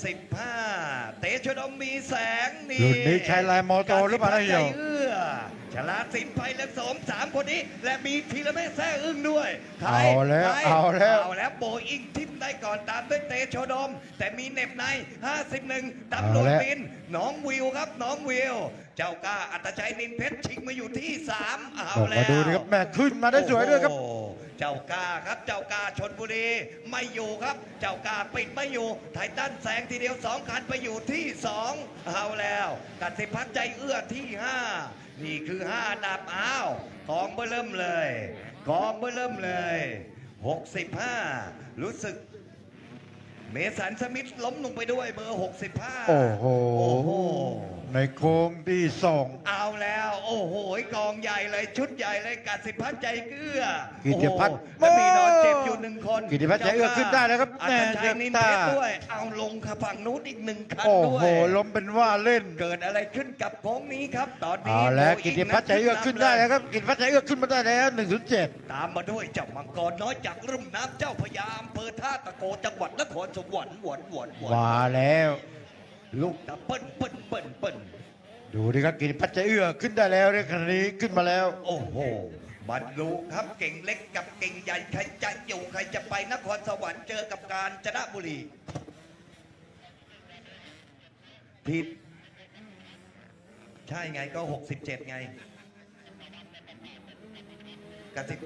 15เตชะดมมีแสงนี่รุ่นนี้ใช้ลายมอโตหรือเปล่านะเหี่ยวใจเอื้อชลาสินไพเลือกสมสามคนนี้ และมีทีละแม่แซ่อึ้งด้วยใครเอาแล้วใครเอาแล้ว เอาแล้วโบอิงทิมได้ก่อนตามด้วยเตชะดม แต่มีเหน็บใน 51ตำรวจเอาแล้วบินน้องวิวครับน้องวิว เจ้ากล้าอัตชัยนินเพชรชิงมาอยู่ที่ 3 เอาออกแล้มาวดูนะครับแม่ขึ้นมาได้สวยด้วยครับ โอ้โห เจ้ากาครับ เจ้ากาชนบุรีไม่อยู่ครับ เจ้ากาปิดไม่อยู่ไททันแสงทีเดียวสองคันไปอยู่ที่สองเอาแล้วกัสิพัฒใจเอื้อที่ห้านี่คือห้าดับอ้าวกองเบื้อเริ่มเลยกองเบื้อเริ่มเลย 65 รู้สึก เมสันสมิธล้มลงไปด้วยเบอร์ 65 โอ้โห โอ้โห ในโค้งที่สอง เอาแล้ว โอ้โหกองใหญ่เลยชุดใหญ่เลยกัดสิพัฒน์ใจเกลือกิติพัฒน์ โอ้โหและมีนอนเจ็บ อยู่หนึ่งคนกิติพัฒน์ใจเอื้อขึ้นได้แล้วครับอาแม่จารย์ชัยนินเด็เพกชตารด้วย เอาลงค่ะฝั่งนู้นอีกหนึ่งคันโอ้ด้วโหยล้มเป็นว่าเล่นเกิดอะไรขึ้นกับโค้งนี้ครับ ตอนนี้เอาแล้วโบกิติพัฒน์ใจเอื้อขึ้นได้แล้วครับกิติพัฒน์ใจเอื้อขึ้นมาได้แล้ว107 ตามมาด้วยเจ้ามังกรน้อยจากรุ่มน้ำเจ้าพระยาอำเภอท่าตะโกจังหวัดนครสวรรค์หวนหวนหวนมาแล้วลูกตะเปิ้ลเปิ้ลเปิ้ลเปิ้ลดูดิครับกิติพัฒน์ใจเอื้อขึ้นได้แล้วในขณะนี้ขึ้นมาแล้ว โอ้โห บรรลุครับเก่งเล็กกับเก่งใหญ่ใครจะอยู่ใครจะไปนครสวรรค์เจอกับการจนบุรีผิดใช่ไงก็ 67 ไงกระติบ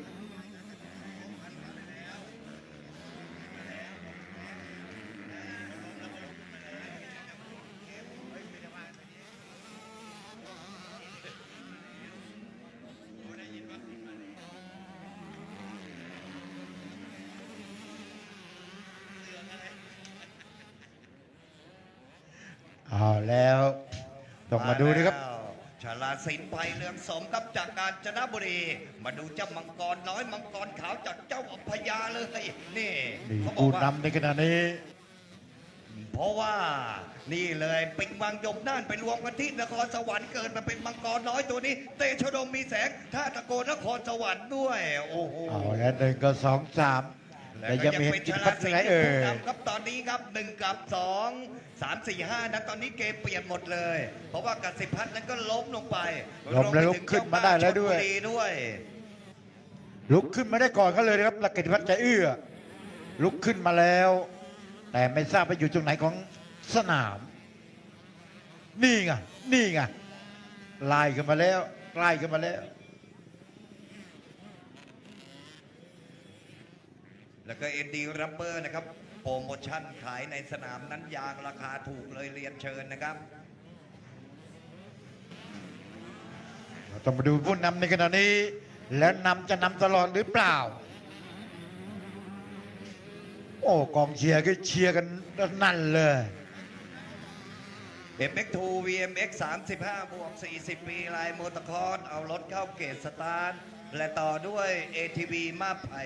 เอาแล้วต้องมาดูดิครับแล้วชาลาสินไพเรืองสมครับจากการจนบุรี มาดูเจ้ามังกรน้อยมังกรขาวจากเจ้าอัพยาเลยนี่นี่เขาบอผู้กว่านำในขณะนี้ เพราะว่านี่เลยปิงวังยมน่านไปรวมกันที่นครสวรรค์เกิดมาเป็นมังกรน้อยตัวนี้ เตชะดมมีแสงท่าตะโกนครสวรรค์ด้วย โอ้โห เอาแล้วหนึ่งก็สองสาม แต่ยังไม่เห็นกิติพัฒน์ที่ไหนเอ่ยครับตอนนี้ครับหนึ่งกับสองสามสี่ห้านั้นตอนนี้เกมเปลี่ยนหมดเลย เพราะว่ากัสิพัฒน์นั้นก็ล้มลงไปล้มแล้วลุกขึ้นมาได้แล้วด้วยรมไปถึงเจ้าบ้านชลบุรีด้วยลุกขึ้นมาได้ก่อนเขาเลยนะครับลักกิติพัฒน์ใจเอื้อ ลุกขึ้นมาแล้ว แต่ไม่ทราบไปอยู่ตรงไหนของสนาม นี่ไงนี่ไงไล่ขึ้นมาแล้วไล่ขึ้นมาแล้ว แล้วก็เอ็นดีรับเบอร์นะครับ โปรโมชั่นขายในสนามนั้นยางราคาถูกเลยเรียนเชิญนะครับเราต้องมาดูผู้นำในขณะนี้ แล้วนำจะนำตลอดหรือเปล่า โอ้กองเชียร์ก็เชียร์กันนั่นเลย MX2 VMX 35 บวก 40 ปีลายโมตคอร์เอารถเข้าเกตสตาร์ทและต่อด้วย ATV มาไผ่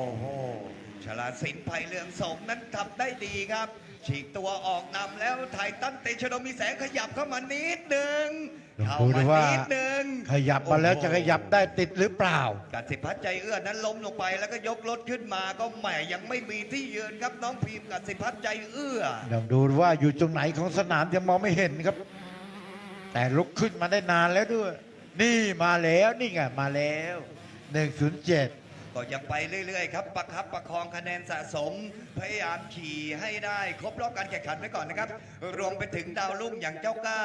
อ้โหชลาสินไพเรืองสมนั้นทำได้ดีครับ ฉีกตัวออกนำแล้วไททันเตชะดมมีแสงขยับเข้ามานิดหนึ่งลองเข้าดูมาดิว่า นิดหนึ่งขยับมาแล้วจะขยับได้ติดหรือเปล่า กัสิพัฒน์ใจเอื้อนั้นล้มลงไปแล้วก็ยกรถขึ้นมาก็แหมยังไม่มีที่ยืนครับน้องพิมพ์กัสิพัฒน์ใจเอื้อ ลองดูว่าอยู่ตรงไหนของสนามยังมองไม่เห็นครับ แต่ลุกขึ้นมาได้นานแล้วด้วย นี่มาแล้วนี่ไงมาแล้ว 107 ก็ยังไปเรื่อยๆครับประคับประคองคะแนนสะสม พยายามขี่ให้ได้ครบรอบการแข่งขันไว้ก่อนนะครับ รวมไปถึงดาวรุ่งอย่างเจ้าก้า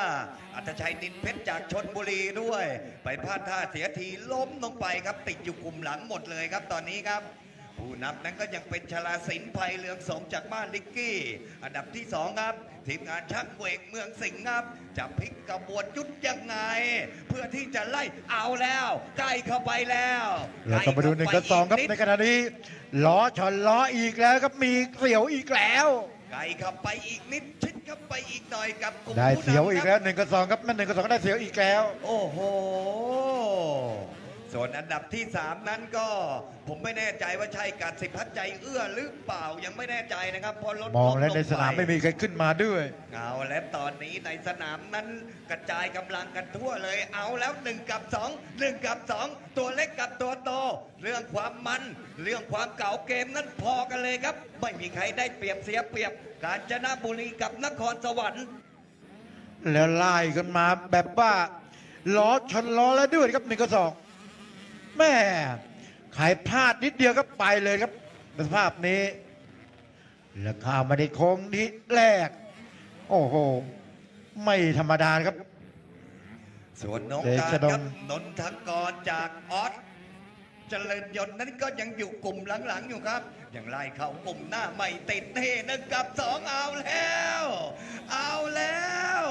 อัตชัยนินเพชรจากชนบุรีด้วย ไปพลาดท่าเสียทีล้มลงไปครับติดอยู่กลุ่มหลังหมดเลยครับตอนนี้ครับ ผู้นำนั้นก็ยังเป็นชลาสินภัยเรืองสมจากบ้านลิกกี้ อันดับที่สองครับ ทีมงานช่างเวกเมืองสิงห์ครับ จะพลิกกระบวนยุทธยังไง เพื่อที่จะไล่เอาแล้วใกล้เข้าไปแล้วเราต้องมาดูหนึ่งกับสองครับในขณะนี้ล้อชนล้ออีกแล้วครับมีเสียวอีกแล้วไกลเข้าไปอีกนิดชิดเข้าไปอีกหน่อยกับกลุ่มได้ผู้นำเสียวอีกแล้วครับหนึ่งกับสองครับแม่หนึ่งกับสองก็ได้เสียวอีกแล้ว โอ้โห ส่วนอันดับที่ 3 นั้นก็ผมไม่แน่ใจว่าใช่การสิพัฒน์ใจเอื้อหรือเปล่ายังไม่แน่ใจนะครับเพอรถมองแล้วล้ในสนามลงปไม่มีใครขึ้นมาด้วย เอาและตอนนี้ในสนามนั้นกระจายกำลังกันทั่วเลย เอาแล้ว 1 กับ 2 1 กับ 2 ตัวเล็กกับตัวโตเรื่องความมัน เรื่องความเก่าเกมนั้นพอกันเลยครับ ไม่มีใครได้เปรียบเสียเปรียบ กาญจนบุรีกับนครสวรรค์ แล้วไล่กันมาแบบว่าล้อชนล้อแล้วด้วยครับหนึ่งกับสอง แม่ขายพลาดนิดเดียวก็ไปเลยครับสภาพนี้แล้วข้ามมาในโค้งนี้แรก โอ้โห ไม่ธรรมดานะครับ ส่วนน้องเดการชดมครับนนทกรจากออส เจริญยนต์นั้นก็ยังอยู่กลุ่มหลังๆอยู่ครับ ยังไล่เข้ากลุ่มหน้าไม่ติดเฮหนึ่งกับสองเอาแล้ว เอาแล้ว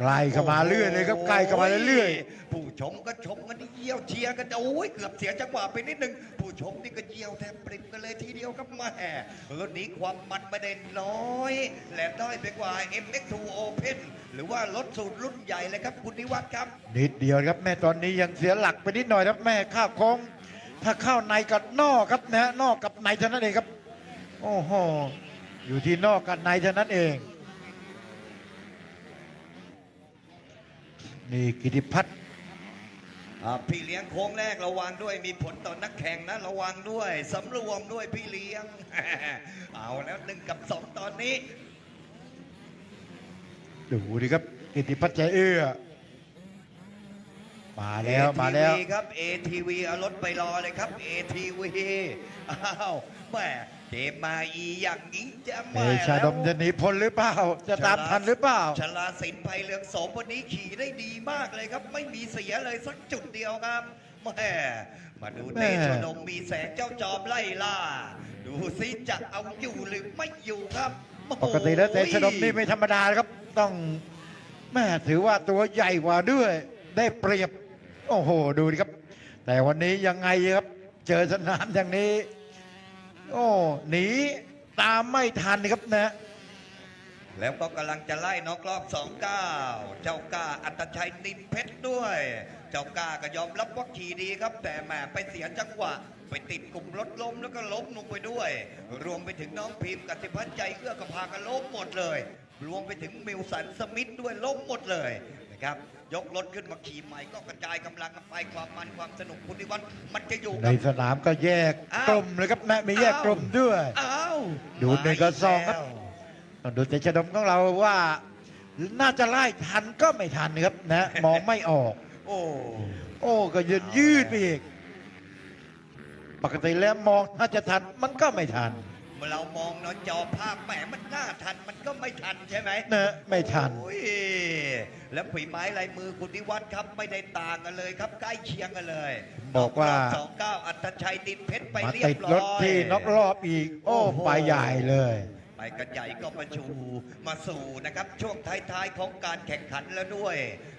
ใกล้เข้ามาเรื่อยเลยครับใกล้เข้ามาเรื่อยๆ ผู้ชมก็ชมกันเยี่ยวเชียร์กันโอ้ยเกือบเสียจังหวะไปนิดนึงผู้ชมนี่ก็เยี่ยวแทบปริบกันเลยทีเดียวครับแม่รุ่นนี้ความมันไม่ได้น้อย และด้อยไปกว่า MX2 Open หรือว่ารถสูตรรุ่นใหญ่เลยครับคุณนิวัฒน์ครับ นิดเดียวครับแม่ตอนนี้ยังเสียหลักไปนิดหน่อยครับแม่ข้าวโค้ง ถ้าเข้าในกับนอกครับนะฮะนอกกับในเท่านั้นเองครับ โอ้โหอยู่ที่นอกกับในเท่านั้นเอง นี่กิติพัฒน์อ่าพี่เลี้ยงโค้งแรกระวังด้วยมีผลต่อนักแข่งนะระวังด้วยสำรวมด้วยพี่เลี้ยง เอาแล้วหนึ่งกับสองตอนนี้ ดูดิครับกิติพัฒน์ใจเอื้อ มาแล้วมาแล้ว ATV ครับ ATV เอารถไปรอเลยครับ ATV อ้าวแม่เกมมาอีอย่างนี้จะเอมาชาดมจะหนีพ้นหรือเปล่า จะตามทันหรือเปล่า ชลาสินไพเรืองโสมวันนี้ขี่ได้ดีมากเลยครับ ไม่มีเสียเลยสักจุดเดียวครับแม่มาดูแม่ เตชดมมีแสงเจ้าจอมไล่ล่า ดูซิจะเอาอยู่หรือไม่อยู่ครับโอ้โห ปกติแล้วเตชะดมนี่ไม่ธรรมดานะครับ ต้องแม่ถือว่าตัวใหญ่กว่าด้วย ได้เปรียบ โอ้โห ดูดิครับ แต่วันนี้ยังไงครับ เจอสนามอย่างนี้ โอ้หนีตามไม่ทันครับนะ แล้วก็กำลังจะไล่นอกรอบสองเก้าเจ้าก้าอัตชัยนินเพชรด้วย เจ้าก้าก็ยอมรับว่าขี่ดีครับ แต่แหมไปเสียจังหวะไปติดกลุ่มรถล้มแล้วก็ล้มลงไปด้วย รวมไปถึงน้องพิมพ์กติพัฒน์ใจเอื้อก็พากันล้มหมดเลย รวมไปถึงมิลสันสมิธด้วยล้มหมดเลยนะครับ ยกรถขึ้นมาขี่ใหม่ก็กระจายกำลังกันไปความมันความสนุกคุณนิวัฒน์มันจะอยู่ในกับ สนามก็แยกอ้าว กลุ่มเลยครับแม่มีแยกกลุ่มด้วย อ้าวดูหนึ่งกับสองครับ ต้องดูเตชะดมของเราว่า น่าจะไล่ทันก็ไม่ทันครับนะ มองไม่ออก โอ้ โอ้ก็ยืนยืดไปอีก ปกติแล้วมองถ้าจะทันมันก็ไม่ทัน เมื่อเรามองเนอะจอภาพแหมมันน่าทันมันก็ไม่ทันใช่ไหมนะไม่ทัน โอ้ยแล้วฝีไม้ลายมือคุณนิวัฒน์ครับไม่ได้ต่างกันเลยครับ ใกล้เคียงกันเลยบอกว่า สองเก้าอัตชัยดินเพชรไปมาเรียติบดร้อย รถที่นอกรอบอีก โอ้โอ้โห ไปใหญ่เลย ไปกระใหญ่ก็มาชูมาสู่นะครับ ช่วงท้ายๆของการแข่งขันแล้วด้วย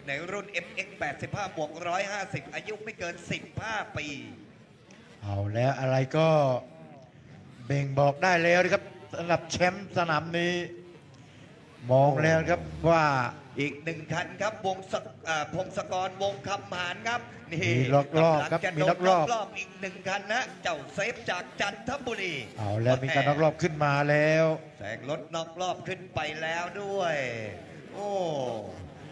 ในรุ่น MX 85บวก150 อายุไม่เกิน 15 ปี เอาแล้วอะไรก็ เบ่งบอกได้แล้วนะครับสำหรับแชมป์สนามนี้ มองแล้วครับว่าอีกหนึ่งคันครับวงศกอ่าพงศกรวงคำหานครับนี่มีล็อกรอบครับกำลังจะมีโดล็อนกรอบรอบอีกหนึ่งคันนะเจ้าเซฟจากจันทบุรีเอาแล้วมีการนอกรอบขึ้นมาแล้ว แสงรถนอกรอบขึ้นไปแล้วด้วย โอ้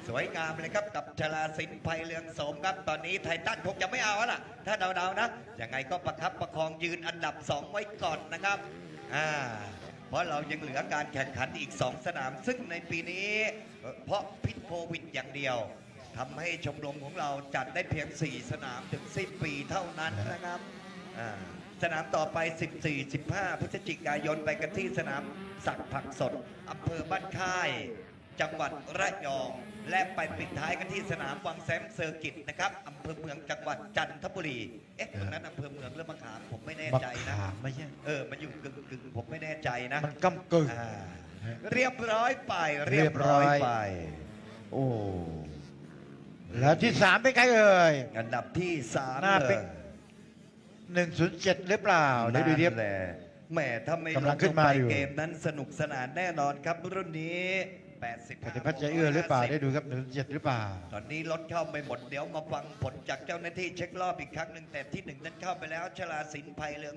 สวยงามเลยครับกับชลาสินไพเรืองสมครับตอนนี้ไททันคงจะไม่เอาแล้วล่ะ ถ้าเดาๆนะยังไงก็ประคับประคองยืนอันดับสองไว้ก่อนนะครับอ่าเพราะเรายังเหลือการแข่งขันอีก 2 สนาม ซึ่งในปีนี้ เพราะพิษโควิดอย่างเดียวทำให้ชมรมของเราจัดได้เพียง 4 สนามถึง10ปีเท่านั้นนะครับสนามต่อไป 14-15 พฤศจิกายนไปกันที่สนามสักผักสดอำเภอบ้านค่าย จังหวัดระยอง และไปปิดท้ายกันที่สนามวังแซมเซอร์กิตนะครับอำเภอเมืองจังหวัดจันทบุรีเอ๊ะตรงนั้นอำเภอเมืองหรือมะขามผมไม่แน่บักใจนะขามไม่ใช่เออมันอยู่กึ่งกึ่งๆผมไม่แน่ใจนะมันกำกึ่งอ่าเรียบร้อยไป เรียบร้อยไป โอ้แล้วที่สามเป็นใครเอ่ยอันดับที่สามน่าเลเป็นยหนึ่งศูนย์เจ็ดหรือเปล่าเดี๋ยวดูเดียบนั่นแหละแหมถ้าไม่กำลังขึ้นมาอยู่ไปเกมนั้นสนุกสนานแน่นอนครับรุ่นนี้ 85ปฏิพัฒน์ใจเอื้อหรือเปล่าได้ดูครับหนึ่งเจ็ดหรือเปล่า ตอนนี้รถเข้าไม่หมดเดี๋ยวมาฟังผลจากเจ้าหน้าที่เช็ครอบอีกครั้งหนึ่งแต่ที่หนึ่งนั้นเข้าไปแล้วชลาสินภัยเรือง